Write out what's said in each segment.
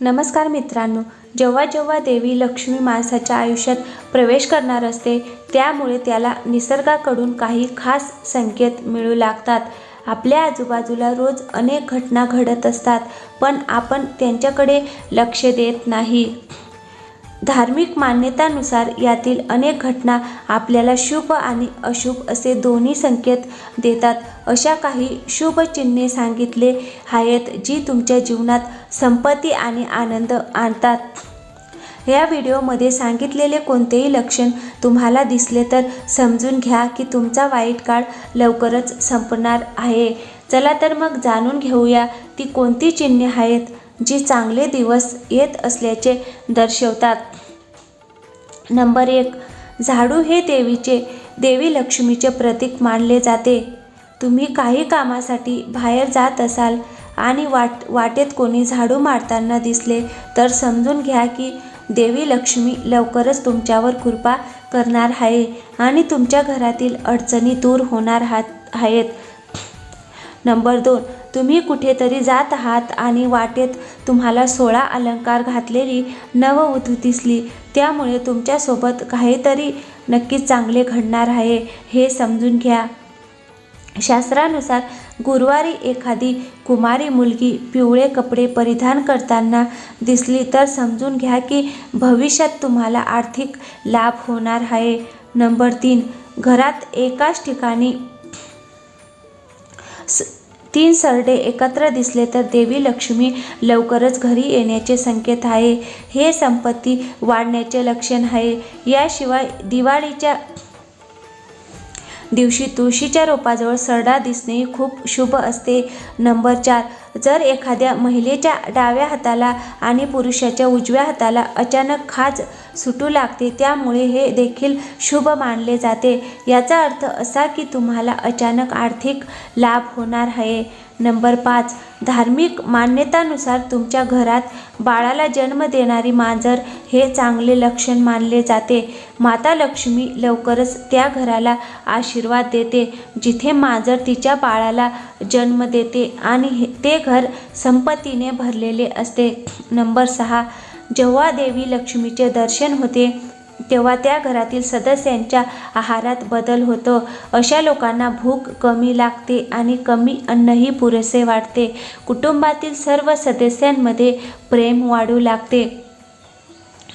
नमस्कार मित्रांनो जेव्हा जेव्हा देवी लक्ष्मी माणसाच्या आयुष्यात प्रवेश करणार असते त्यामुळे त्याला निसर्गाकडून काही खास संकेत मिळू लागतात. आपल्या आजूबाजूला रोज अनेक घटना घडत असतात पण आपण त्यांच्याकडे लक्ष देत नाही. धार्मिक मान्यतानुसार यातील अनेक घटना आपल्याला शुभ आणि अशुभ असे दोन्ही संकेत देतात. अशा काही शुभ चिन्हे सांगितले आहेत जी तुमच्या जीवनात संपत्ती आणि आनंद आणतात. या व्हिडिओमध्ये सांगितलेले कोणतेही लक्षण तुम्हाला दिसले तर समजून घ्या की तुमचा वाईट काळ लवकरच संपणार आहे. चला तर मग जाणून घेऊया ती कोणती चिन्हे आहेत जी चांगले दिवस येत असल्याचे दर्शवतात. नंबर एक झाडू हे देवीचे देवी लक्ष्मीचे प्रतीक मानले जाते. तुम्ही काही कामासाठी बाहेर जात असाल आणि वाट वाटेत कोणी झाडू मारताना दिसले तर समजून घ्या की देवी लक्ष्मी लवकरच तुमच्यावर कृपा करणार आहे आणि तुमच्या घरातील अडचणी दूर होणार आहात आहेत. नंबर दोन तुम्ही कुठेतरी जात आहात आणि वाटेत तुम्हाला सोळा अलंकार घातलेली नववधू दिसली. त्यामुळे तुमच्यासोबत काहीतरी नक्कीच चांगले घडणार आहे हे समजून घ्या. शास्त्रानुसार गुरुवारी एखादी कुमारी मुलगी पिवळे कपडे परिधान करताना दिसली तर समजून घ्या की भविष्यात तुम्हाला आर्थिक लाभ होणार आहे. नंबर तीन घरात एकाच ठिकाणी तीन सरडे एकत्र दिसले तर देवी लक्ष्मी लवकरच घरी येण्याचे संकेत आहे. हे संपत्ती वाढण्याचे लक्षण आहे. याशिवाय दिवाळीच्या दिवशी तुळशीच्या रोपाजवळ सरडा दिसणे खूप शुभ असते. नंबर चार जर एखाद्या महिलेच्या डाव्या हाताला आणि पुरुषाच्या उजव्या हाताला अचानक खाज सुटू लागते त्यामुळे हे देखील शुभ मानले जाते. याचा अर्थ असा की तुम्हाला अचानक आर्थिक लाभ होणार आहे. नंबर पाच धार्मिक मान्यतानुसार तुमच्या घरात बाळाला जन्म देणारी मांजर हे चांगले लक्षण मानले जाते. माता लक्ष्मी लवकरच त्या घराला आशीर्वाद देते जिथे मांजर तिच्या बाळाला जन्म देते आणि ते घर संपत्तीने भरलेले असते. नंबर सहा जेव्हा देवी लक्ष्मीचे दर्शन होते तेव्हा त्या घरातील सदस्यांच्या आहारात बदल होतो. अशा लोकांना भूक कमी लागते आणि कमी अन्नही पुरेसे वाटते. कुटुंबातील सर्व सदस्यांमध्ये प्रेम वाढू लागते.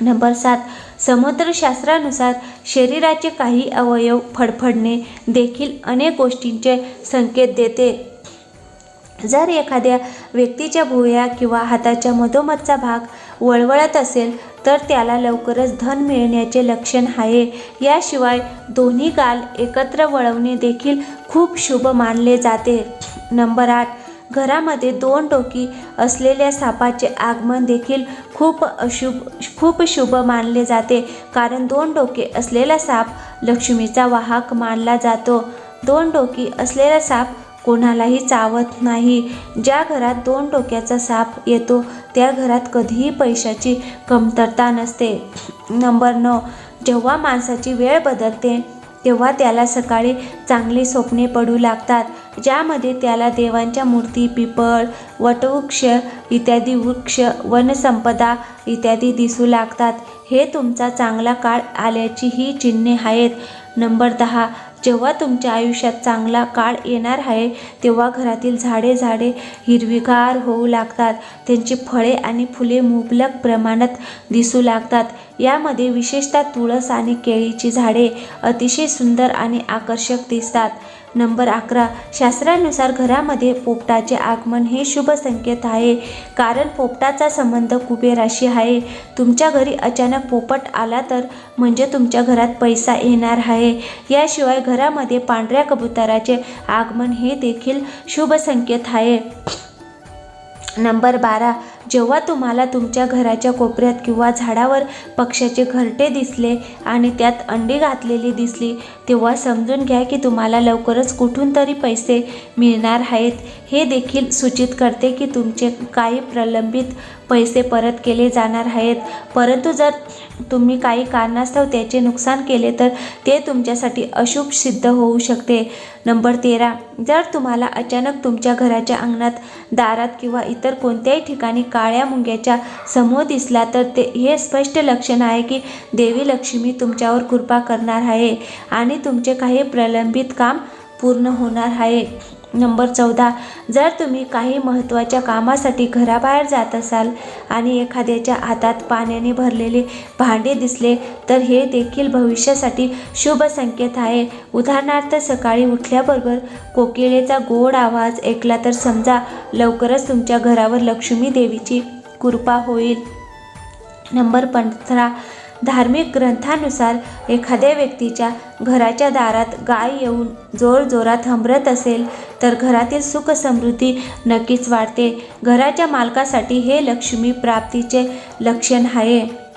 नंबर सात. समुद्रशास्त्रानुसार शरीराचे काही अवयव फडफडणे देखील अनेक गोष्टींचे संकेत देते. जर एखाद्या व्यक्तीच्या भुया किंवा हाताच्या मधोमधचा भाग वळवळत असेल तर त्याला लवकरच धन मिळण्याचे लक्षण आहे. याशिवाय दोन्ही गाल एकत्र वळवणे देखील खूप शुभ मानले जाते. नंबर आठ. घरामध्ये दोन डोकी असलेल्या सापाचे आगमन देखील खूप अशुभ खूप शुभ मानले जाते. कारण दोन डोके असलेला साप लक्ष्मीचा वाहक मानला जातो. दोन डोकी असलेला साप कोणालाही चावत नाही. ज्या घरात दोन डोक्याचा साप येतो त्या घरात कधीही पैशाची कमतरता नसते. नंबर नऊ जेव्हा माणसाची वेळ बदलते तेव्हा त्याला सकाळी चांगली स्वप्ने पडू लागतात. ज्यामध्ये त्याला देवांच्या मूर्ती पिपळ वटवृक्ष इत्यादी वृक्ष वनसंपदा इत्यादी दिसू लागतात. हे तुमचा चांगला काळ आल्याची ही चिन्हे आहेत. नंबर दहा. जेव्हा तुमच्या आयुष्यात चांगला काळ येणार आहे तेव्हा घरातील झाडे झाडे हिरवीगार होऊ लागतात. त्यांची फळे आणि फुले मुबलक प्रमाणात दिसू लागतात. यामध्ये विशेषतः तुळस आणि केळीची झाडे अतिशय सुंदर आणि आकर्षक दिसतात. नंबर अकरा शास्त्रानुसार घरामध्ये पोपटाचे आगमन हे शुभ संकेत आहे. कारण पोपटाचा संबंध कुबेराशी आहे. तुमच्या घरी अचानक पोपट आला तर म्हणजे तुमच्या घरात पैसा येणार आहे. याशिवाय घरामध्ये पांढऱ्या कबुतराचे आगमन हे देखील शुभ संकेत आहे. नंबर बारा जेव्हा तुम्हाला तुमच्या घराच्या कोपऱ्यात किंवा झाडावर पक्ष्याचे घरटे दिसले आणि त्यात अंडी घातलेली दिसली तेव्हा समजून घ्या की तुम्हाला लवकरच कुठून तरी पैसे मिळणार आहेत. हे देखील सूचित करते की तुमचे काही प्रलंबित पैसे परत केले जाणार आहेत. परंतु जर तुम्ही काही कारणास्तव त्याचे नुकसान केले तर ते तुमच्यासाठी अशुभ सिद्ध होऊ शकते. नंबर तेरा. जर तुम्हाला अचानक तुमच्या घराच्या अंगणात दारात किंवा इतर कोणत्याही ठिकाणी काळ्या मुंग्याच्या समूह दिसला तर ते हे स्पष्ट लक्षण आहे की देवी लक्ष्मी तुमच्यावर कृपा करणार आहे आणि तुमचे काही प्रलंबित काम पूर्ण होणार आहे. नंबर चौदा जर तुम्ही काही महत्त्वाच्या कामासाठी घराबाहेर जात असाल आणि एखाद्याच्या हातात पाण्याने भरलेले भांडे दिसले तर हे देखील भविष्यासाठी शुभ संकेत आहे. उदाहरणार्थ सकाळी उठल्याबरोबर कोकिळेचा गोड आवाज ऐकला तर समजा लवकरच तुमच्या घरावर लक्ष्मी देवीची कृपा होईल. नंबर पंधरा धार्मिक ग्रंथानुसार एखाद्या व्यक्तीच्या घराच्या दारात गाय येऊन जोरजोरात हंबरत असेल तर घरातील सुख समृद्धी नक्कीच वाढते. घराच्या मालकासाठी हे लक्ष्मी प्राप्तीचे लक्षण आहे.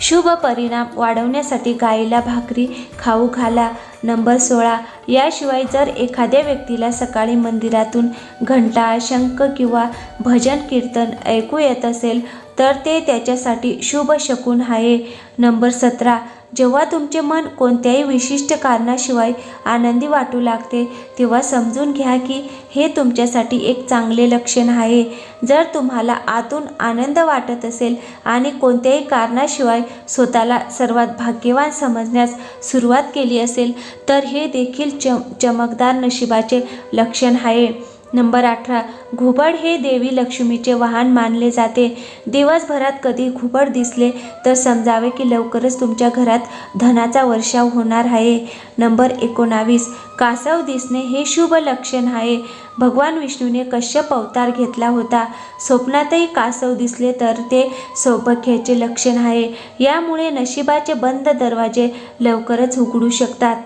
शुभ परिणाम वाढवण्यासाठी गाईला भाकरी खाऊ घाला नंबर सोळा. याशिवाय जर एखाद्या व्यक्तीला सकाळी मंदिरातून घंटा शंख किंवा भजन कीर्तन ऐकू येत असेल तर ते त्याच्यासाठी शुभ शकून आहे. नंबर सतरा. जेव्हा तुमचे मन कोणत्याही विशिष्ट कारणाशिवाय आनंदी वाटू लागते तेव्हा समजून घ्या की हे तुमच्यासाठी एक चांगले लक्षण आहे. जर तुम्हाला आतून आनंद वाटत असेल आणि कोणत्याही कारणाशिवाय स्वतःला सर्वात भाग्यवान समजण्यास सुरुवात केली असेल तर हे देखील चम चमकदार नशिबाचे लक्षण आहे. नंबर अठरा घुबड हे देवी लक्ष्मीचे वाहन मानले जाते. दिवसभरात कधी घुबड दिसले तर समजावे की लवकरच तुमच्या घरात धनाचा वर्षाव होणार आहे. नंबर एकोणावीस कासव दिसणे हे शुभ लक्षण आहे. भगवान विष्णूने कश्यप अवतार घेतला होता. स्वप्नातही कासव दिसले तर ते सौभाग्याचे लक्षण आहे. यामुळे नशिबाचे बंद दरवाजे लवकरच उघडू शकतात.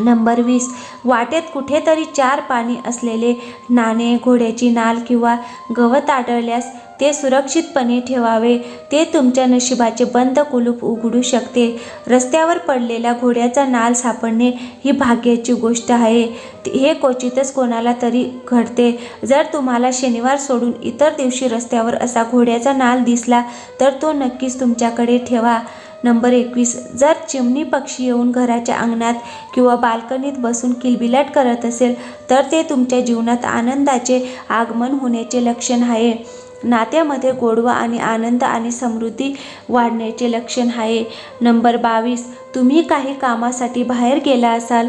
नंबर वीस. वाटेत कुठेतरी चार पाणी असलेले नाणे घोड्याची नाल किंवा गवत आढळल्यास ते सुरक्षितपणे ठेवावे. ते तुमच्या नशिबाचे बंद कुलूप उघडू शकते. रस्त्यावर पडलेल्या घोड्याचा नाल सापडणे ही भाग्याची गोष्ट आहे. हे क्वचितच कोणाला तरी घडते. जर तुम्हाला शनिवार सोडून इतर दिवशी रस्त्यावर असा घोड्याचा नाल दिसला तर तो नक्कीच तुमच्याकडे ठेवा. नंबर एकवीस. जर चिमणी पक्षी येऊन घराच्या अंगणात किंवा बाल्कनीत बसून किलबिलाट करत असेल तर ते तुमच्या जीवनात आनंदाचे आगमन होण्याचे लक्षण आहे. नात्यामध्ये गोडवा आणि आनंद आणि समृद्धी वाढण्याचे लक्षण आहे. नंबर बावीस. तुम्ही काही कामासाठी बाहेर गेला असाल?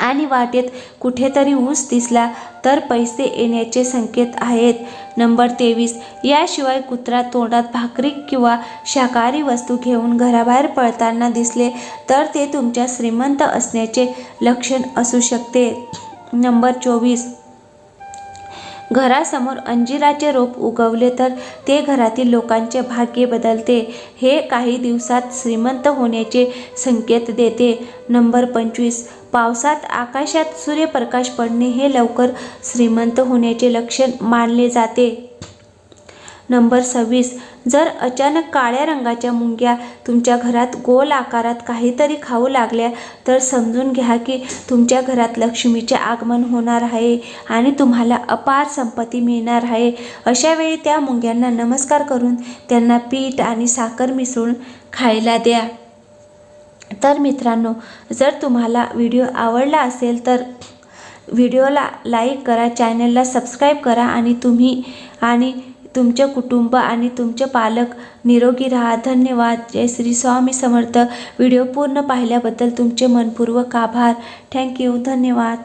आणि वाटेत कुठेतरी ऊस दिसला तर पैसे येण्याचे संकेत आहेत. नंबर तेवीस. याशिवाय कुत्रा तोंडात भाकरी किंवा शाकाहारी वस्तू घेऊन घराबाहेर पळताना दिसले तर ते तुमच्या श्रीमंत असण्याचे लक्षण असू शकते. नंबर चोवीस. घरासमोर अंजिराचे रोप उगवले तर ते घरातील लोकांचे भाग्य बदलते. हे काही दिवसात श्रीमंत होण्याचे संकेत देते. नंबर पंचवीस. पावसात आकाशात सूर्यप्रकाश पडणे हे लवकर श्रीमंत होण्याचे लक्षण मानले जाते. नंबर सव्वीस. जर अचानक काळ्या रंगाच्या मुंग्या तुमच्या घरात गोल आकारात काहीतरी खाऊ लागल्या तर समजून घ्या की तुमच्या घरात लक्ष्मीचे आगमन होणार आहे आणि तुम्हाला अपार संपत्ती मिळणार आहे. अशा वेळी त्या मुंग्यांना नमस्कार करून त्यांना पीठ आणि साखर मिसळून खायला द्या. तर मित्रांनो जर तुम्हाला व्हिडिओ आवडला असेल तर व्हिडिओला लाईक करा चॅनलला सबस्क्राईब करा आणि तुम्ही आणि तुमचे कुटुंब आणि तुमचे पालक निरोगी राहा. धन्यवाद. जय श्री स्वामी समर्थ. व्हिडिओ पूर्ण पाहिल्याबद्दल तुमचे मनपूर्वक आभार. थँक्यू धन्यवाद.